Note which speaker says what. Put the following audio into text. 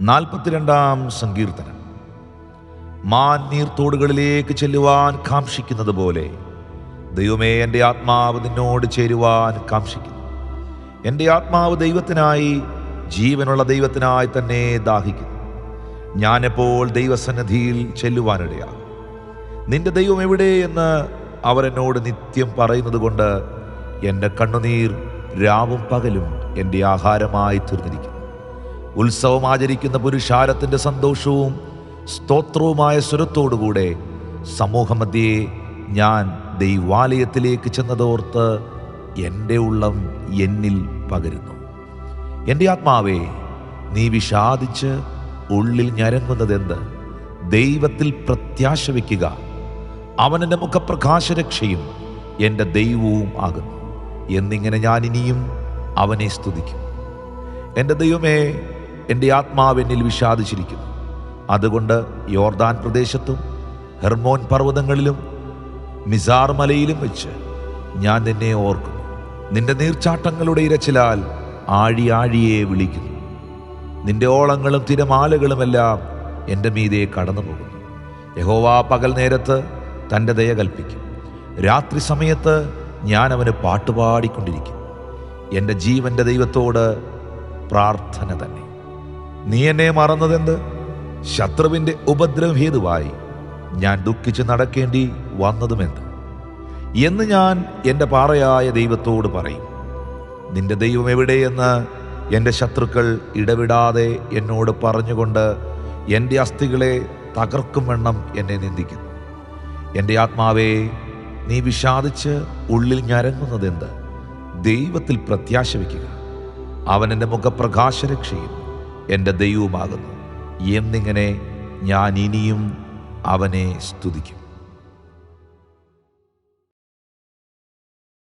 Speaker 1: നാൽപ്പത്തിരണ്ടാം സങ്കീർത്തനം. മാൻ നീർത്തോടുകളിലേക്ക് ചെല്ലുവാൻ കാംക്ഷിക്കുന്നത് പോലെ ദൈവമേ എന്റെ ആത്മാവ് നിന്നോട് ചേരുവാൻ കാംക്ഷിക്കുന്നു. എന്റെ ആത്മാവ് ദൈവത്തിനായി ജീവനുള്ള ദൈവത്തിനായി തന്നെ ദാഹിക്കുന്നു. ഞാനെപ്പോൾ ദൈവസന്നിധിയിൽ ചെല്ലുവാനിടയാകും. നിന്റെ ദൈവം എവിടെ എന്ന് അവരെന്നോട് നിത്യം പറയുന്നത് കൊണ്ട് എന്റെ കണ്ണുനീർ രാവും പകലും എന്റെ ആഹാരമായി തീർന്നിരിക്കുന്നു. ഉത്സവം ആചരിക്കുന്ന പുരുഷാരത്തിന്റെ സന്തോഷവും സ്തോത്രവുമായ സ്വരത്തോടുകൂടെ സമൂഹമധ്യേ ഞാൻ ദൈവാലയത്തിലേക്ക് ചെന്നതോർത്ത് എന്റെ ഉള്ളം എന്നിൽ പകരുന്നു. എന്റെ ആത്മാവേ നീ വിഷാദിച്ച് ഉള്ളിൽ ഞരങ്ങുന്നതെന്ത്? ദൈവത്തിൽ പ്രത്യാശ വയ്ക്കുക. അവൻ എന്റെ മുഖപ്രകാശരക്ഷയും എന്റെ ദൈവവും ആകുന്നു. എന്നിങ്ങനെ ഞാൻ ഇനിയും അവനെ സ്തുതിക്കും. എന്റെ ദൈവമേ എന്റെ ആത്മാവെന്നിൽ വിഷാദിച്ചിരിക്കുന്നു. അതുകൊണ്ട് യോർദാൻ പ്രദേശത്തും ഹെർമോൻ പർവതങ്ങളിലും മിസാർ മലയിലും വെച്ച് ഞാൻ നിന്നെ ഓർക്കുന്നു. നിന്റെ നീർച്ചാട്ടങ്ങളുടെ ഇരച്ചിലാൽ ആഴി ആഴിയെ വിളിക്കുന്നു. നിന്റെ ഓളങ്ങളും തിരമാലകളുമെല്ലാം എന്റെ മീതെ കടന്നു പോകുന്നു യഹോവ പകൽ നേരത്ത് തന്റെ ദയ കൽപ്പിക്കും. രാത്രി സമയത്ത് ഞാൻ അവന് പാട്ടുപാടിക്കൊണ്ടിരിക്കും. എന്റെ ജീവന്റെ ദൈവത്തോട് പ്രാർത്ഥന തന്നെ. നീ എന്നെ മറന്നതെന്ത്? ശത്രുവിന്റെ ഉപദ്രവം ഹേതുവായി ഞാൻ ദുഃഖിച്ച് നടക്കേണ്ടി വന്നതുമെന്ത്? എന്ന് ഞാൻ എന്റെ പാറയായ ദൈവത്തോട് പറയും. നിന്റെ ദൈവം എവിടെയെന്ന് എന്റെ ശത്രുക്കൾ ഇടവിടാതെ എന്നോട് പറഞ്ഞുകൊണ്ട് എന്റെ അസ്ഥികളെ തകർക്കും വണ്ണം എന്നെ നിന്ദിക്കുന്നു. എന്റെ ആത്മാവേ നീ വിഷാദിച്ച് ഉള്ളിൽ ഞരങ്ങുന്നതെന്ത്? ദൈവത്തിൽ പ്രത്യാശ വയ്ക്കുക. അവൻ എന്റെ മുഖപ്രകാശരക്ഷയും എന്റെ ദൈവവുമാകുന്നു. എന്നിങ്ങനെ ഞാൻ ഇനിയും അവനെ സ്തുതിക്കും.